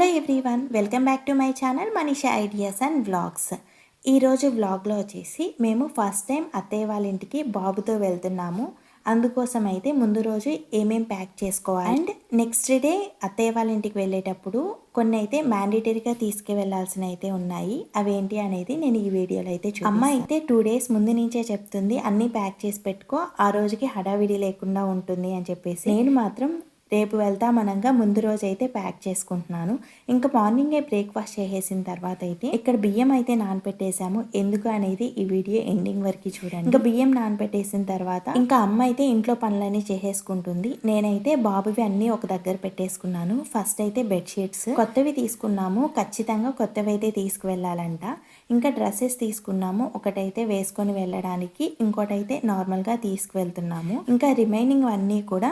Hello everyone welcome back to my channel Manisha ideas and vlogs. ఈరోజు వ్లాగ్లో వచ్చేసి మేము ఫస్ట్ టైం అత్తయ్య వాళ్ళ ఇంటికి బాబుతో వెళ్తున్నాము. అందుకోసం అయితే ముందు రోజు ఏమేం ప్యాక్ చేసుకోవాలి అండ్ నెక్స్ట్ డే అత్తయ్య వాళ్ళ ఇంటికి వెళ్ళేటప్పుడు కొన్ని అయితే మ్యాండేటరీగా తీసుకువెళ్ళాల్సిన అయితే ఉన్నాయి. అవేంటి అనేది నేను ఈ వీడియోలో అయితే చూ అమ్మ అయితే టూ డేస్ ముందు నుంచే చెప్తుంది అన్నీ ప్యాక్ చేసి పెట్టుకో ఆ రోజుకి హడావిడి లేకుండా ఉంటుంది అని చెప్పేసి. నేను మాత్రం రేపు వెళ్తామనగా ముందు రోజు అయితే ప్యాక్ చేసుకుంటున్నాను. ఇంకా మార్నింగే బ్రేక్ఫాస్ట్ చేసేసిన తర్వాత అయితే ఇక్కడ బియ్యం అయితే నానపెట్టేశాము. ఎందుకు అనేది ఈ వీడియో ఎండింగ్ వరకు చూడండి. ఇంకా బియ్యం నానపెట్టేసిన తర్వాత ఇంకా అమ్మ అయితే ఇంట్లో పనులన్నీ చేసేసుకుంటుంది. నేనైతే బాబువి అన్ని ఒక దగ్గర పెట్టేసుకున్నాను. ఫస్ట్ అయితే బెడ్షీట్స్ కొత్తవి తీసుకున్నాము. ఖచ్చితంగా కొత్తవి అయితే తీసుకువెళ్ళాలంట. ఇంకా డ్రెస్సెస్ తీసుకున్నాము. ఒకటైతే వేసుకొని వెళ్ళడానికి ఇంకోటైతే నార్మల్గా తీసుకువెళ్తున్నాము. ఇంకా రిమైనింగ్ అన్నీ కూడా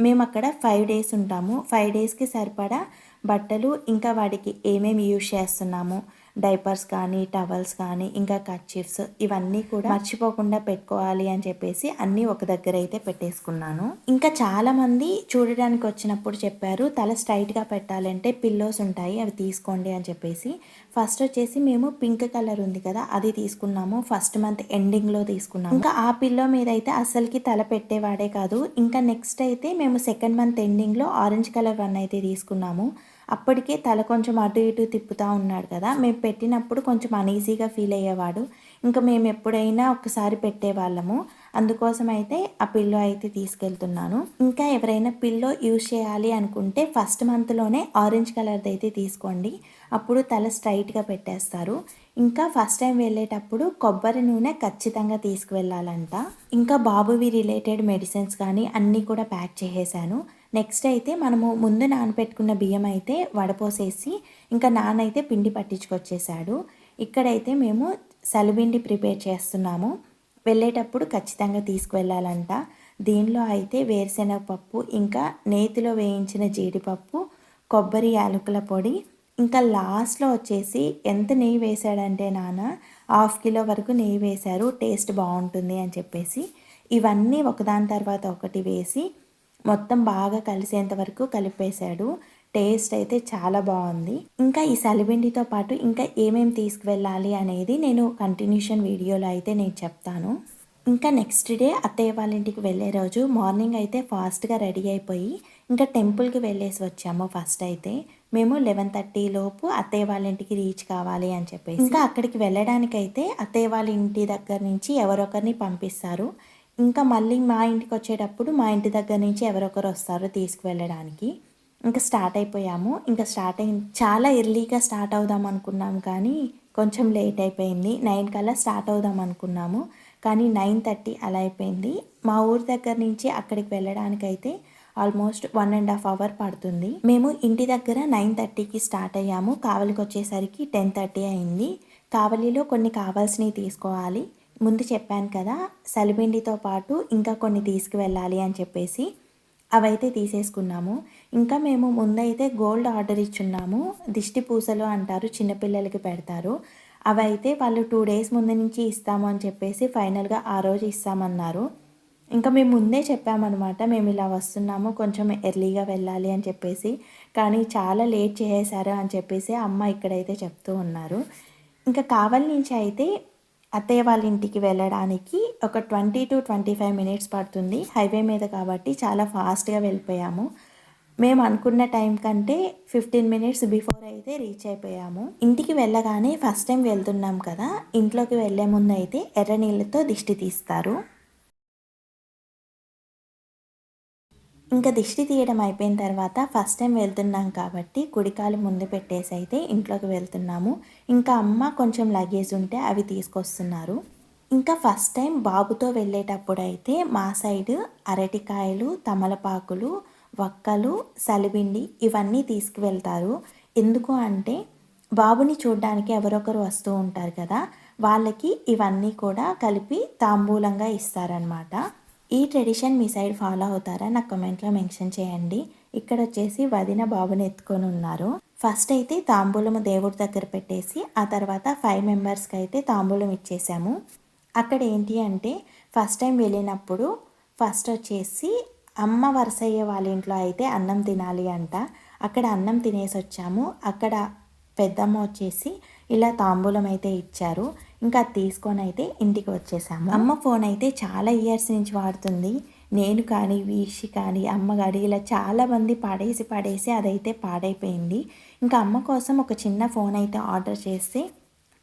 మేము అక్కడ ఫైవ్ డేస్ ఉంటాము ఫైవ్ డేస్కి సరిపడా బట్టలు ఇంకా వాడికి ఏమేమి యూజ్ చేస్తున్నాము. డైపర్స్ కానీ టవల్స్ కానీ ఇంకా కర్చీఫ్స్ ఇవన్నీ కూడా మర్చిపోకుండా పెట్టుకోవాలి అని చెప్పేసి అన్నీ ఒక దగ్గర అయితే పెట్టేసుకున్నాను. ఇంకా చాలా మంది చూడడానికి వచ్చినప్పుడు చెప్పారు తల స్ట్రైట్గా పెట్టాలంటే పిల్లోస్ ఉంటాయి అవి తీసుకోండి అని చెప్పేసి. ఫస్ట్ వచ్చేసి మేము పింక్ కలర్ ఉంది కదా అది తీసుకున్నాము. ఫస్ట్ మంత్ ఎండింగ్లో తీసుకున్నాము. ఇంకా ఆ పిల్లో మీద అయితే అసలుకి తల పెట్టేవాడే కాదు. ఇంకా నెక్స్ట్ అయితే మేము సెకండ్ మంత్ ఎండింగ్లో ఆరెంజ్ కలర్ వన్ అయితే తీసుకున్నాము. అప్పటికే తల కొంచెం అటు ఇటు తిప్పుతూ ఉన్నాడు కదా. మేము పెట్టినప్పుడు కొంచెం అనీజీగా ఫీల్ అయ్యేవాడు. ఇంకా మేము ఎప్పుడైనా ఒకసారి పెట్టేవాళ్ళము. అందుకోసం అయితే ఆ పిల్లో అయితే తీసుకెళ్తున్నాను. ఇంకా ఎవరైనా పిల్లో యూజ్ చేయాలి అనుకుంటే ఫస్ట్ మంత్లోనే ఆరెంజ్ కలర్ది అయితే తీసుకోండి. అప్పుడు తల స్ట్రైట్గా పెట్టేస్తారు. ఇంకా ఫస్ట్ టైం వెళ్ళేటప్పుడు కొబ్బరి నూనె ఖచ్చితంగా తీసుకువెళ్ళాలంట. ఇంకా బాబువి రిలేటెడ్ మెడిసిన్స్ కానీ అన్నీ కూడా ప్యాక్ చేసేసాను. నెక్స్ట్ అయితే మనము ముందు నానపెట్టుకున్న బియ్యం అయితే వడపోసేసి ఇంకా నానైతే పిండి పట్టించుకొచ్చేసాడు. ఇక్కడైతే మేము సలిబిండి ప్రిపేర్ చేస్తున్నాము. వెళ్ళేటప్పుడు ఖచ్చితంగా తీసుకువెళ్ళాలంట. దీనిలో అయితే వేరుశెనగ పప్పు ఇంకా నేతిలో వేయించిన జీడిపప్పు కొబ్బరి యాలకుల పొడి ఇంకా లాస్ట్లో వచ్చేసి ఎంత నెయ్యి వేశాడంటే నాన్న హాఫ్ కిలో వరకు నెయ్యి వేశారు. టేస్ట్ బాగుంటుంది అని చెప్పేసి. ఇవన్నీ ఒకదాని తర్వాత ఒకటి వేసి మొత్తం బాగా కలిసేంత వరకు కలిపేశాడు. టేస్ట్ అయితే చాలా బాగుంది. ఇంకా ఈ సలిబిండితో పాటు ఇంకా ఏమేమి తీసుకువెళ్ళాలి అనేది నేను కంటిన్యూషన్ వీడియోలో అయితే నేను చెప్తాను. ఇంకా నెక్స్ట్ డే అత్తయ్య వాళ్ళ ఇంటికి వెళ్ళే రోజు మార్నింగ్ అయితే ఫాస్ట్గా రెడీ అయిపోయి ఇంకా టెంపుల్కి వెళ్ళేసి వచ్చాము ఫస్ట్ అయితే. మేము లెవెన్ థర్టీ లోపు అత్తయ్య వాళ్ళ ఇంటికి రీచ్ కావాలి అని చెప్పేసి. ఇంకా అక్కడికి వెళ్ళడానికైతే అత్తయ్య వాళ్ళ ఇంటి దగ్గర నుంచి ఎవరొకరిని పంపిస్తారు. ఇంకా మళ్ళీ మా ఇంటికి వచ్చేటప్పుడు మా ఇంటి దగ్గర నుంచి ఎవరొకరు వస్తారు తీసుకువెళ్ళడానికి. ఇంకా స్టార్ట్ అయిపోయాము. ఇంకా స్టార్ట్ అయింది చాలా ఎర్లీగా స్టార్ట్ అవుదాం అనుకున్నాం కానీ కొంచెం లేట్ అయిపోయింది. నైన్ కల్లా స్టార్ట్ అవుదాం అనుకున్నాము. కానీ నైన్ థర్టీ అలా అయిపోయింది. మా ఊరి దగ్గర నుంచి అక్కడికి వెళ్ళడానికైతే almost one and half hour పడుతుంది. మేము ఇంటి దగ్గర నైన్ థర్టీకి స్టార్ట్ అయ్యాము. కావలికి వచ్చేసరికి టెన్ థర్టీ అయింది. కావలిలో కొన్ని కావాల్సినవి తీసుకోవాలి. ముందు చెప్పాను కదా సలిపిండితో పాటు ఇంకా కొన్ని తీసుకువెళ్ళాలి అని చెప్పేసి అవైతే తీసేసుకున్నాము. ఇంకా మేము ముందైతే గోల్డ్ ఆర్డర్ ఇచ్చున్నాము. దిష్టి పూసలు అంటారు చిన్నపిల్లలకి పెడతారు. అవైతే వాళ్ళు టూ డేస్ ముందు నుంచి ఇస్తాము అని చెప్పేసి ఫైనల్గా ఆ రోజు ఇస్తామన్నారు. ఇంకా మేము ముందే చెప్పామన్నమాట మేము ఇలా వస్తున్నాము కొంచెం ఎర్లీగా వెళ్ళాలి అని చెప్పేసి. కానీ చాలా లేట్ చేసేసారు అని చెప్పేసి అమ్మ ఇక్కడైతే చెప్తూ ఉన్నారు. ఇంకా కావాలి నుంచి అయితే అత్తయ్య వాళ్ళ ఇంటికి వెళ్ళడానికి ఒక twenty to twenty five minutes పడుతుంది. హైవే మీద కాబట్టి చాలా ఫాస్ట్గా వెళ్ళిపోయాము. మేము అనుకున్న టైం కంటే ఫిఫ్టీన్ మినిట్స్ బిఫోర్ అయితే రీచ్ అయిపోయాము. ఇంటికి వెళ్ళగానే ఫస్ట్ టైం వెళ్తున్నాం కదా ఇంట్లోకి వెళ్ళే ముందు అయితే ఎర్ర నీళ్ళతో దిష్టి తీస్తారు. ఇంకా దిష్టి తీయడం అయిపోయిన తర్వాత ఫస్ట్ టైం వెళ్తున్నాం కాబట్టి కుడికాలు ముందు పెట్టేసి అయితే ఇంట్లోకి వెళ్తున్నాము. ఇంకా అమ్మ కొంచెం లగేజ్ ఉంటే అవి తీసుకొస్తున్నారు. ఇంకా ఫస్ట్ టైం బాబుతో వెళ్ళేటప్పుడు అయితే మా సైడ్ అరటికాయలు తమలపాకులు వక్కలు సలిబిండి ఇవన్నీ తీసుకువెళ్తారు. ఎందుకు అంటే బాబుని చూడడానికి ఎవరొకరు వస్తూ ఉంటారు కదా వాళ్ళకి ఇవన్నీ కూడా కలిపి తాంబూలంగా ఇస్తారనమాట ఈ ట్రెడిషన్ మీ సైడ్ ఫాలో అవుతారా? నాకు కమెంట్లో మెన్షన్ చేయండి. ఇక్కడ వచ్చేసి వదిన బాబుని ఎత్తుకొని ఉన్నారు. ఫస్ట్ అయితే తాంబూలం దేవుడి దగ్గర పెట్టేసి ఆ తర్వాత ఫైవ్ మెంబర్స్కి అయితే తాంబూలం ఇచ్చేసాము. అక్కడ ఏంటి అంటే ఫస్ట్ టైం వెళ్ళినప్పుడు ఫస్ట్ వచ్చేసి అమ్మ వరసయ్య వాళ్ళ ఇంట్లో అయితే అన్నం తినాలి అంట. అక్కడ అన్నం తినేసి వచ్చాము. అక్కడ పెద్దమ్మ వచ్చేసి ఇలా తాంబూలం అయితే ఇచ్చారు. ఇంకా అది తీసుకొని అయితే ఇంటికి వచ్చేసాము. అమ్మ ఫోన్ అయితే చాలా ఇయర్స్ నుంచి వాడుతుంది. నేను కానీ వీషి కానీ అమ్మ కానీ ఇలా చాలామంది పడేసి పడేసి అదైతే పాడైపోయింది. ఇంకా అమ్మ కోసం ఒక చిన్న ఫోన్ అయితే ఆర్డర్ చేస్తే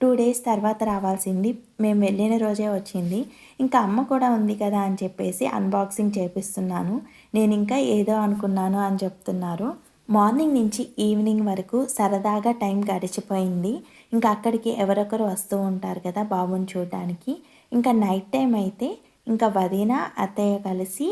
టూ డేస్ తర్వాత రావాల్సింది. మేము వెళ్ళిన రోజే వచ్చింది. ఇంకా అమ్మ కూడా ఉంది కదా అని చెప్పేసి అన్బాక్సింగ్ చేపిస్తున్నాను. నేను ఇంకా ఏదో అనుకున్నాను అని చెప్తున్నారు. మార్నింగ్ నుంచి ఈవినింగ్ వరకు సరదాగా టైం గడిచిపోయింది. ఇంకా అక్కడికి ఎవరొకరు వస్తూ ఉంటారు కదా బాబుని చూడడానికి. ఇంకా నైట్ టైం అయితే ఇంకా వదిన అత్తయ్య కలిసి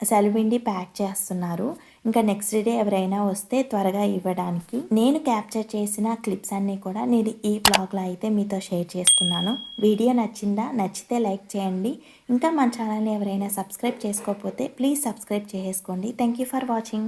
సెలవిండి ప్యాక్ చేస్తున్నారు. ఇంకా నెక్స్ట్ డే ఎవరైనా వస్తే త్వరగా ఇవ్వడానికి. నేను క్యాప్చర్ చేసిన క్లిప్స్ అన్నీ కూడా నేను ఈ బ్లాగ్లో అయితే మీతో షేర్ చేసుకున్నాను. వీడియో నచ్చిందా? నచ్చితే లైక్ చేయండి. ఇంకా మన ఛానల్ని ఎవరైనా సబ్స్క్రైబ్ చేసుకోకపోతే ప్లీజ్ సబ్స్క్రైబ్ చేసుకోండి థ్యాంక్ యూ ఫర్ వాచింగ్